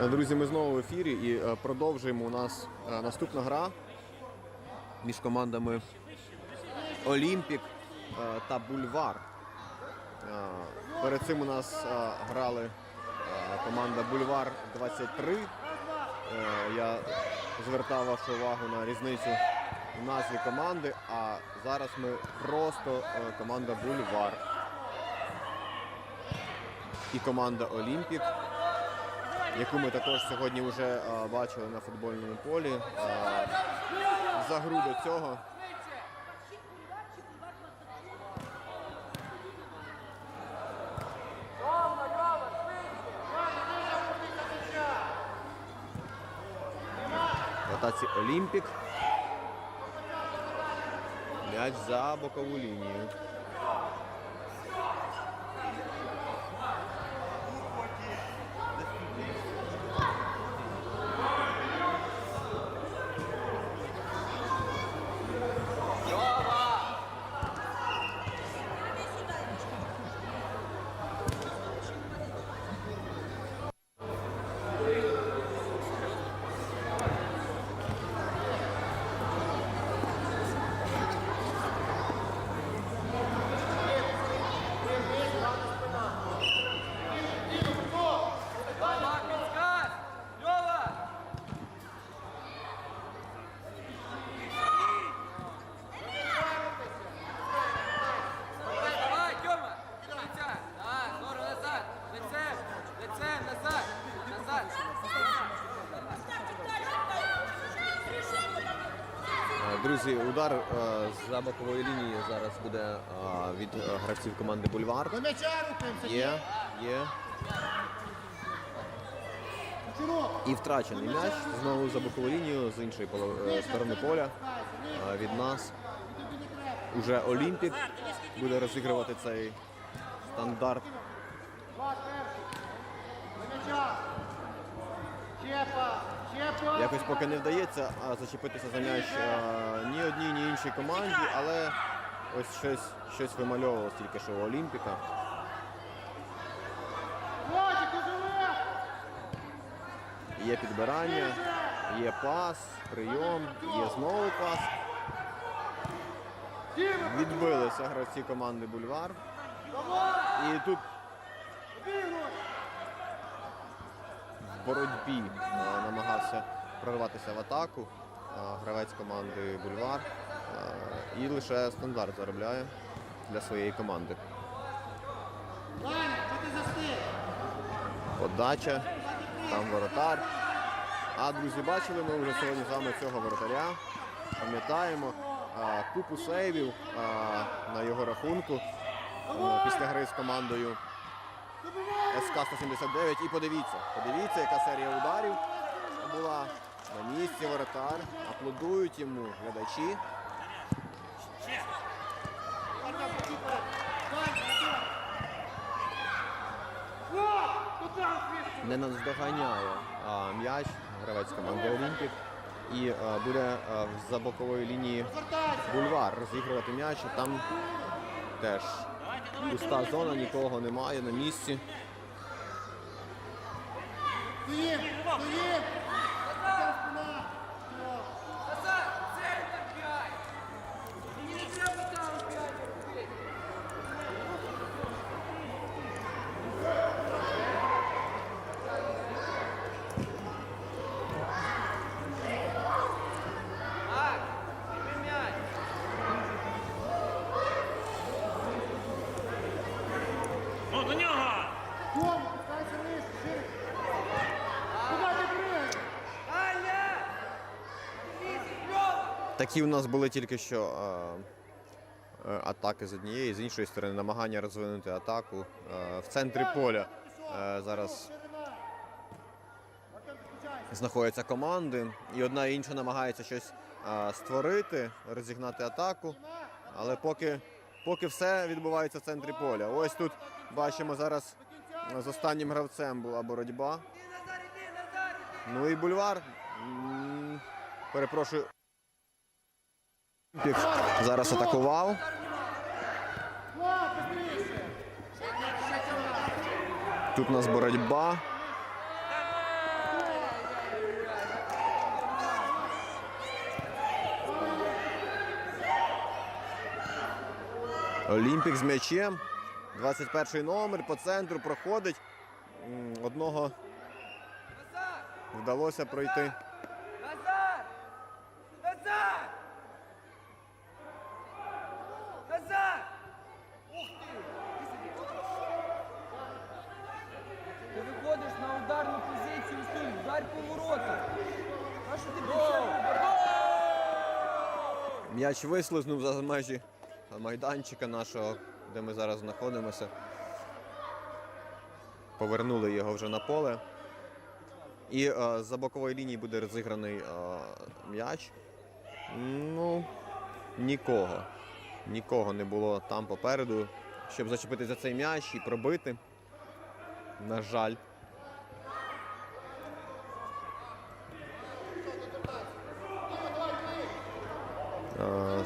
Друзі, ми знову в ефірі і е, продовжуємо. У нас е, наступна гра між командами Олімпік е, та Бульвар. Е, Перед цим у нас е, грали е, команда Бульвар 23. Е, Я звертав вашу увагу на різницю в назві команди, а зараз ми просто е, команда Бульвар. І команда Олімпік яку ми також сьогодні вже е, бачили на футбольному полі. Е, за гру до цього. Атаці Олімпік. М'яч за бокову лінію. Льова, підсказ! Льова! Давай, Тьома! Лиця! Так, здорово, назад! Лицем! Лицем, назад! Назад! Е, Друзі, удар е, за бокової лінії зараз буде е, від е, гравців команди Бульвар. Є, є. І втрачений м'яч. знову за бокову лінію з іншої сторони поля. від нас. Уже Олімпік буде розігрувати цей стандарт. Пас Якось поки не вдається зачепитися за м'яч ні одній, ні іншій команді, але ось щось, щось вимальовувалось тільки що у Олімпіка. Є підбирання, є пас, прийом, є знову пас. Відбилися гравці команди Бульвар. І тут боротьбі е, намагався прорватися в атаку е, гравець команди Бульвар. Е, І лише стандарт заробляє для своєї команди. Подача, там воротар. А друзі, бачили ми вже сьогодні з вами цього воротаря. Пам'ятаємо купу сейвів на його рахунку після гри з командою СК-179. І подивіться, подивіться, яка серія ударів була на місці воротар. Аплодують йому глядачі. Не наздоганяє м'яч гравець команди Олімпік. І а, буде а, за бокової лінії бульвар розігрувати м'яч. Там теж пуста зона, нікого немає на місці. Стоїм, стоїм. Там спина. Все. Назад! Центр п'ять! Мені не треба там п'ять робити! Так, прийми м'яч! Ну, до нього! Тьома, пускайся вниз, шире. Такі у нас були тільки що е, атаки з однієї, з іншої сторони, намагання розвинути атаку е, в центрі поля. Е, зараз знаходяться команди, і одна і інша намагається щось створити, розігнати атаку. Але поки, поки все відбувається в центрі поля. Ось тут бачимо зараз з останнім гравцем була боротьба. Ну і бульвар. Перепрошую. Зараз атакував. Тут у нас боротьба. Олімпік з м'ячем. 21 номер по центру проходить. Одного вдалося пройти. М'яч вислизнув за межі майданчика нашого, де ми зараз знаходимося. Повернули його вже на поле. І е, за бокової лінії буде розіграний е, м'яч. Ну, нікого. Нікого не було там попереду, щоб зачепити за цей м'яч і пробити. На жаль.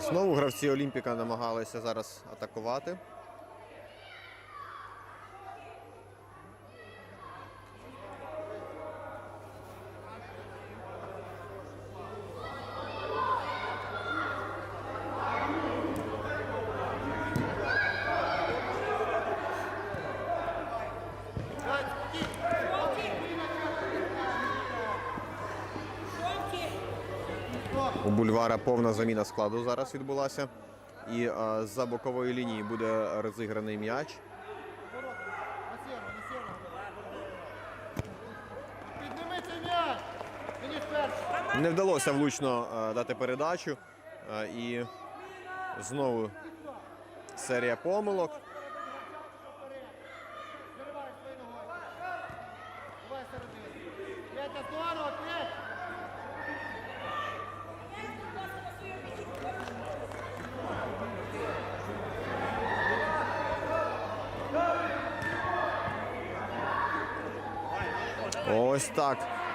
Знову гравці Олімпіка намагалися зараз атакувати. У бульвара повна заміна складу зараз відбулася. І е, за бокової лінії буде розіграний м'яч. Не вдалося влучно е, дати передачу. Е, і знову серія помилок.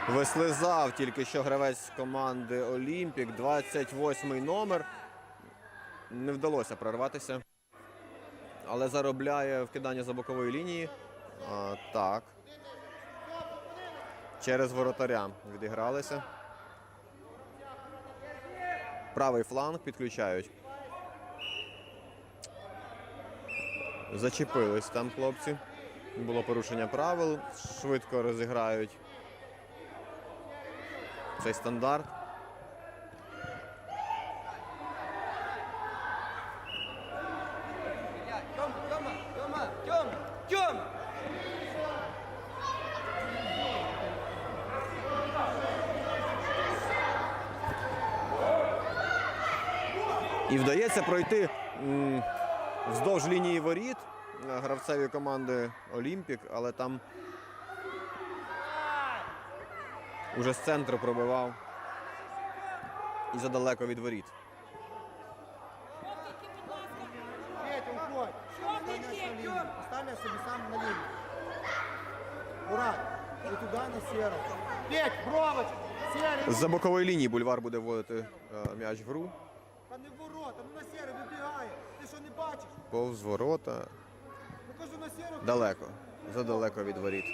Вислизав тільки що гравець команди Олімпік. 28-й номер. Не вдалося прорватися. Але заробляє вкидання за бокової лінії. А, так. Через воротаря відігралися. Правий фланг підключають. Зачепились там хлопці. Було порушення правил. Швидко розіграють цей стандарт. І вдається пройти вздовж лінії воріт е, гравцеві команди Олімпік, але там уже з центру пробивав і задалеко від воріт. Оставляй собі сам на лінію. Ура. І туди на сіру. Петь, бровоч. З-за бокової лінії бульвар буде вводити е, м'яч в гру. Та не ворота, ну на сірий вибігає. Ти що не бачиш? Повз ворота. Ну кажу на. Далеко. Задалеко від воріт.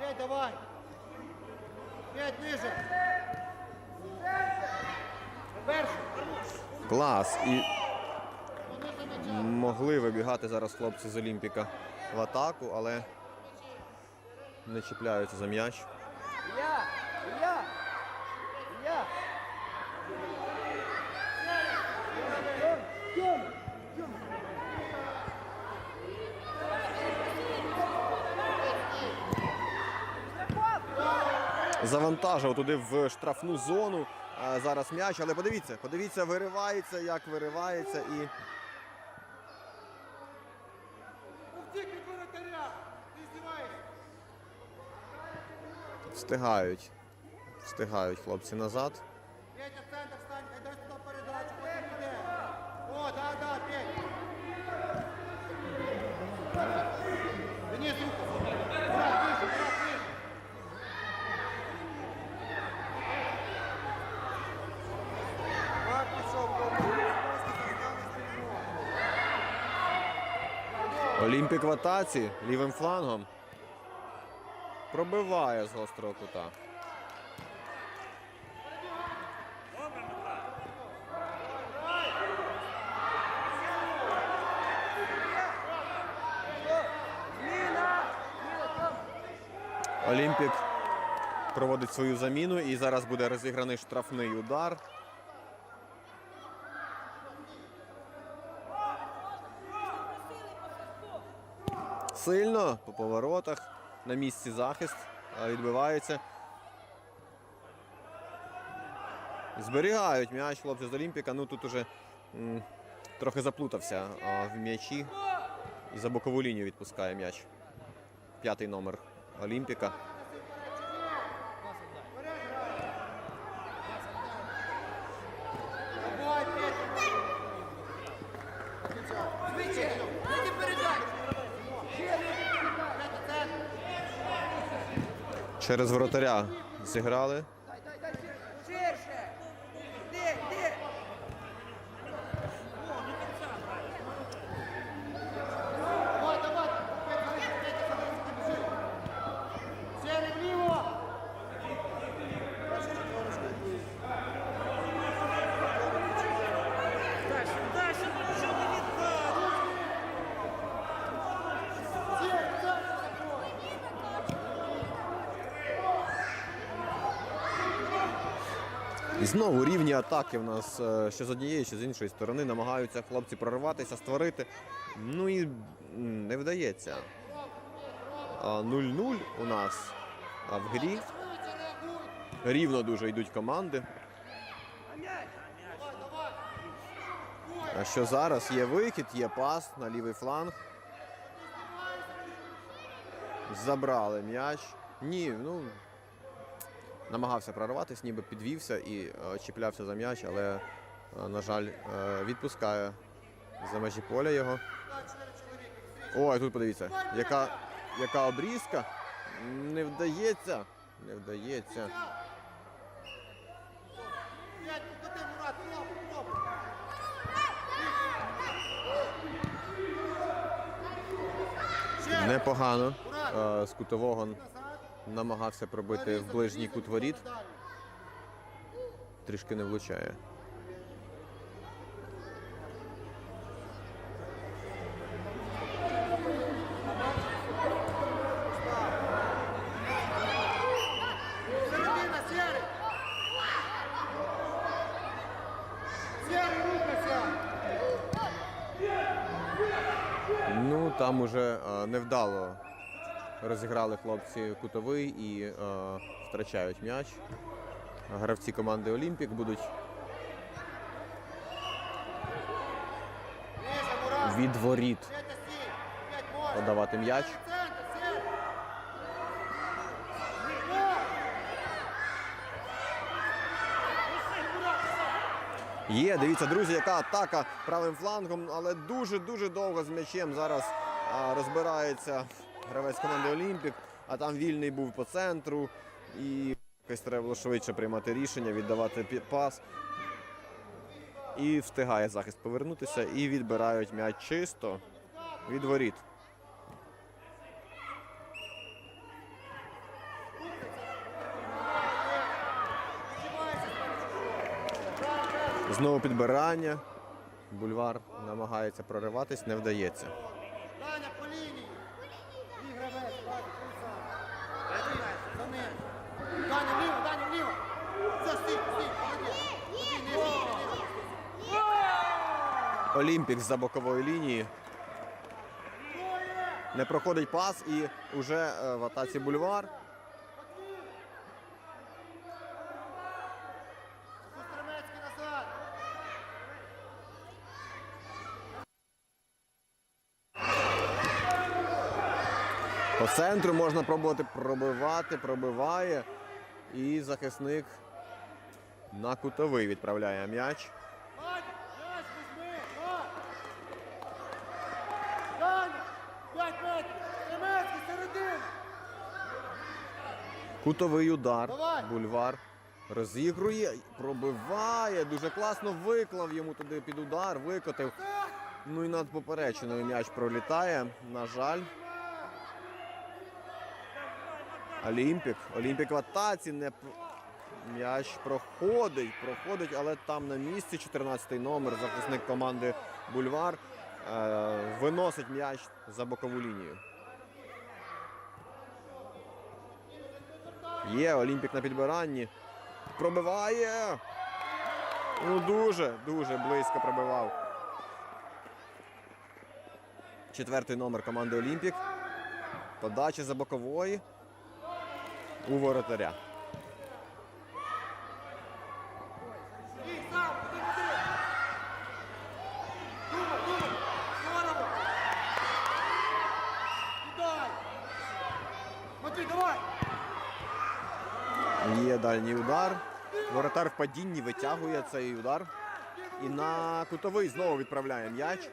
Петь, давай. Клас. І могли вибігати зараз хлопці з Олімпіка в атаку, але не чіпляються за м'яч. Завантажив туди в штрафну зону. Зараз м'яч, але подивіться, подивіться, виривається, як виривається і встигають. Встигають хлопці назад. Олімпік в атаці лівим флангом. Пробиває з гострого кута. Олімпік проводить свою заміну і зараз буде розіграний штрафний удар. Сильно по поворотах. На місці захист відбивається. Зберігають м'яч хлопці з Олімпіка. Ну тут уже трохи заплутався в м'ячі. І за бокову лінію відпускає м'яч. П'ятий номер Олімпіка. Давай, Петя. Швидше! Вийди передачу! Петя, центр. Через воротаря зіграли. Дай, дай, дай, ширше! Ширше! Де, де? Давай, давай. Петя, Петя, Петя, Петя, біжи. Серий вліво. Дальше, дальше, ну що ти віддав? Серий, центр заходь. І знову рівні атаки в нас е, що з однієї, що з іншої сторони намагаються хлопці прориватися, створити. Ну і не вдається. А, 0-0 у нас в грі. Рівно дуже йдуть команди. А що зараз? Є вихід, є пас на лівий фланг. Забрали м'яч. Ні, ну намагався прорватися, ніби підвівся і е, чіплявся за м'яч, але, е, на жаль, е, відпускає за межі поля його. Ой, тут подивіться, яка, яка обрізка. Не вдається. Не вдається. Непогано. З кутового. Намагався пробити в ближній кут воріт. Трішки не влучає. Ну там уже е, невдало розіграли хлопці кутовий і е, втрачають м'яч. Гравці команди Олімпік будуть від воріт подавати м'яч. Є, дивіться, друзі, яка атака правим флангом, але дуже-дуже довго з м'ячем зараз розбирається гравець команди Олімпік, а там вільний був по центру. І якось треба було швидше приймати рішення, віддавати пас. І встигає захист повернутися і відбирають м'яч чисто від воріт. Знову підбирання. Бульвар намагається прориватись, не вдається. Олімпік з-за бокової лінії. Не проходить пас і вже е, в атаці бульвар. По центру можна пробувати пробивати, пробиває. І захисник на кутовий відправляє м'яч. Кутовий удар. Давай. Бульвар розігрує, пробиває. Дуже класно виклав йому туди під удар, викотив. Ну і над поперечиною м'яч пролітає. На жаль. Олімпік. Олімпік в атаці не м'яч проходить, проходить, але там на місці 14-й номер, захисник команди Бульвар. е, виносить м'яч за бокову лінію. Є Олімпік на підбиранні. Пробиває. Ну дуже, дуже близько пробивав. Четвертий номер команди Олімпік. Подача за бокової у воротаря. Дальній удар. Воротар в падінні витягує цей удар. І на кутовий знову відправляє м'яч.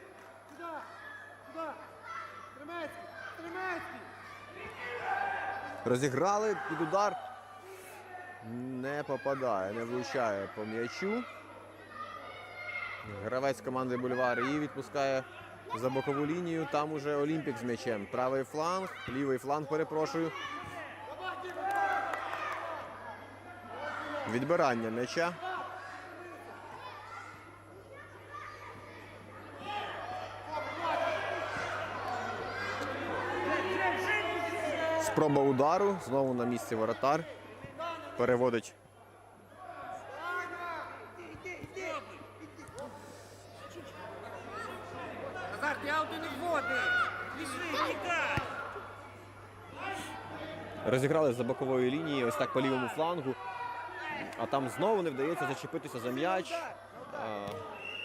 Розіграли під удар. Не попадає, не влучає по м'ячу. Гравець команди Бульвар і відпускає за бокову лінію. Там уже Олімпік з м'ячем. Правий фланг, лівий фланг, перепрошую. Відбирання м'яча. Спроба удару. Знову на місці воротар. Переводить. Розіграли за бокової лінії, ось так по лівому флангу. А там знову не вдається зачепитися за м'яч.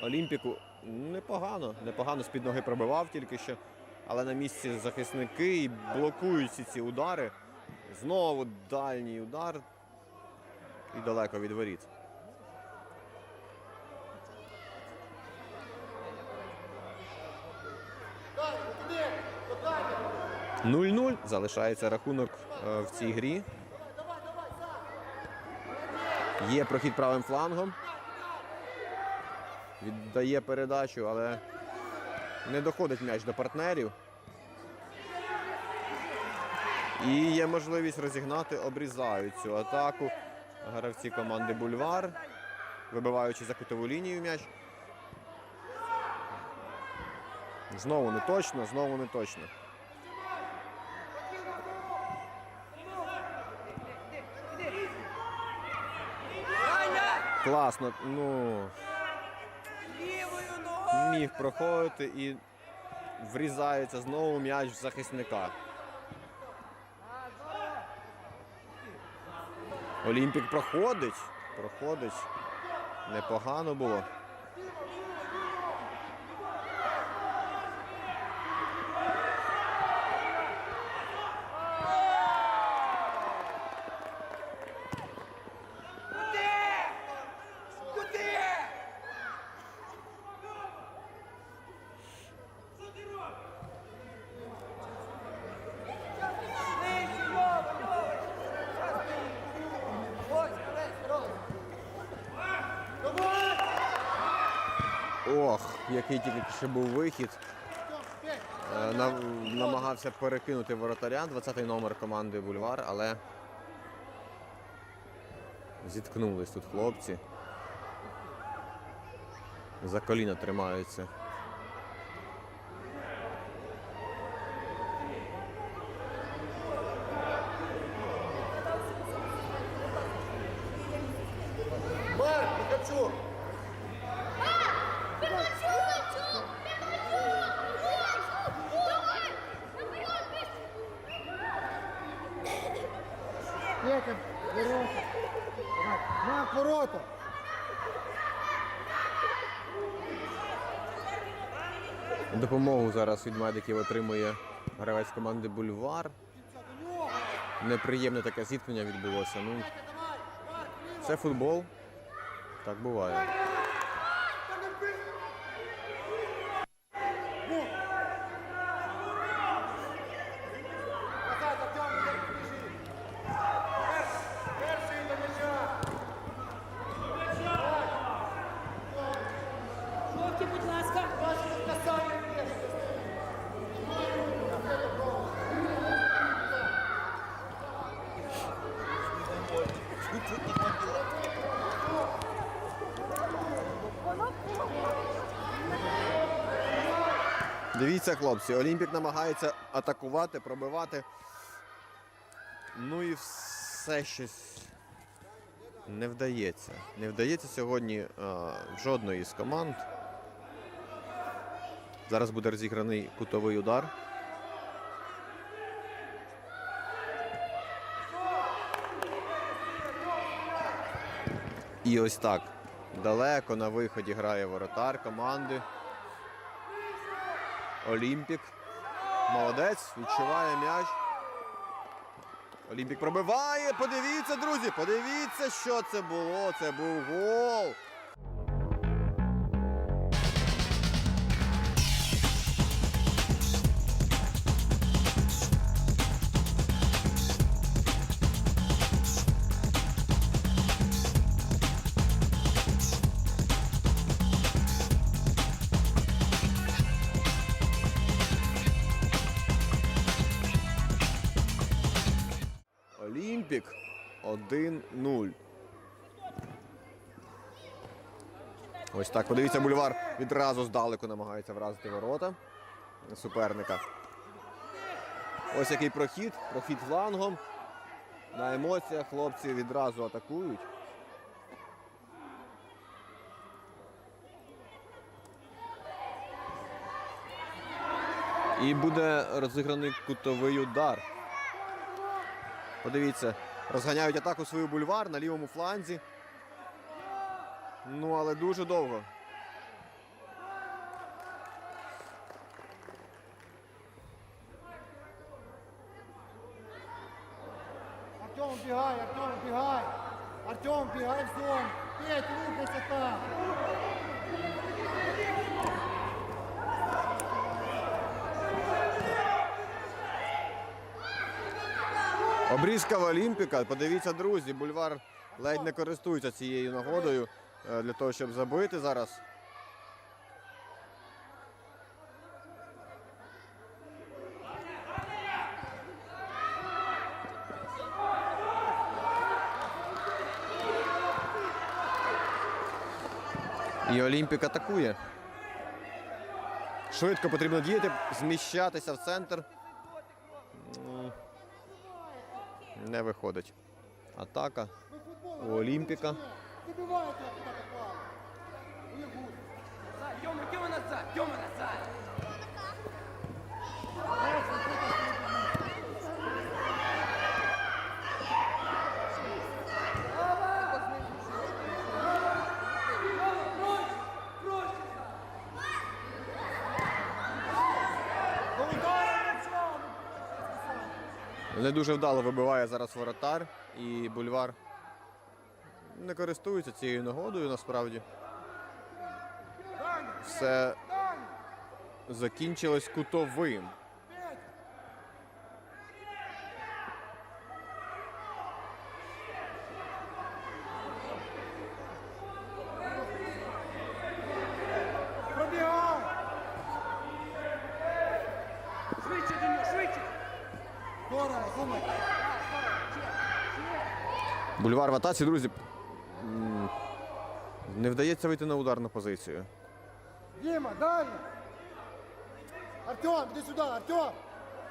Олімпіку непогано, непогано з-під ноги пробивав тільки що. Але на місці захисники і блокують всі ці удари. Знову дальній удар. І далеко від воріт. 0-0 залишається рахунок е, в цій грі. Є прохід правим флангом. Віддає передачу, але не доходить м'яч до партнерів. І є можливість розігнати, обрізають цю атаку. Гравці команди Бульвар, вибиваючи за кутову лінію м'яч. Знову не точно, знову не точно. Класно, ну міг проходити і врізається знову м'яч в захисника. Олімпік проходить. Проходить. Непогано було. Який тільки ще був вихід. Е, на- намагався перекинути воротаря, 20-й номер команди Бульвар, але зіткнулись тут хлопці. За коліна тримаються. Зараз від медиків отримує гравець команди Бульвар. Неприємне таке зіткнення відбулося. Ну, це футбол. Так буває. Та не бий. Ну. Назад, Артем, не біжи. Перший, перший до м'яча. Жовті, будь ласка! Бачите, касання є. Дивіться, хлопці, Олімпік намагається атакувати, пробивати. Ну і все щось не вдається. Не вдається сьогодні е, в жодної з команд. Зараз буде розіграний кутовий удар. І ось так. Далеко на виході грає воротар команди. Олімпік. Молодець, відчуває м'яч. Олімпік пробиває. Подивіться, друзі, подивіться, що це було. Це був гол. 1-0. Ось так. Подивіться, бульвар відразу здалеку намагається вразити ворота суперника. Ось який прохід. Прохід флангом. На емоціях хлопці відразу атакують. І буде розіграний кутовий удар. Подивіться, розганяють атаку свою бульвар на лівому фланзі. Ну, але дуже довго. Артем, бігай, Артем, бігай. Артем, бігай в зону. Петь, рухайся там. Обрізка в Олімпіка. Подивіться, друзі, бульвар ледь не користується цією нагодою е, для того, щоб забити зараз. І Олімпік атакує. Швидко потрібно діяти, зміщатися в центр. М, Не виходить. Атака у Олімпіка. Забивайте, куди попало. У. Назад, Тьома назад, Тьома назад. До удару м'ячом. Не дуже вдало вибиває зараз воротар і бульвар не користується цією нагодою насправді. Все закінчилось кутовим. Пробігай. Швидше до нього, швидше. Здорово, думай. Бульвар в атаці, друзі. Не вдається вийти на ударну позицію. Дима, далі. Артем, іди сюди, Артем.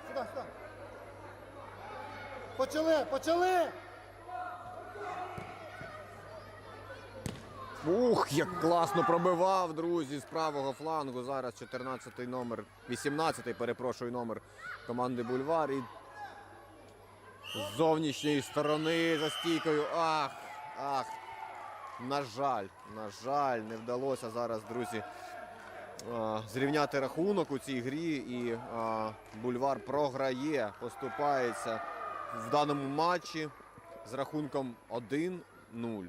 Сюди, сюди. Почали, почали. Ух, як класно пробивав, друзі, з правого флангу. Зараз 14-й номер, 18-й, перепрошую, номер команди Бульвар. І з зовнішньої сторони за стійкою. Ах, ах. На жаль, на жаль, не вдалося зараз, друзі, зрівняти рахунок у цій грі. І Бульвар програє, поступається в даному матчі з рахунком 1-0.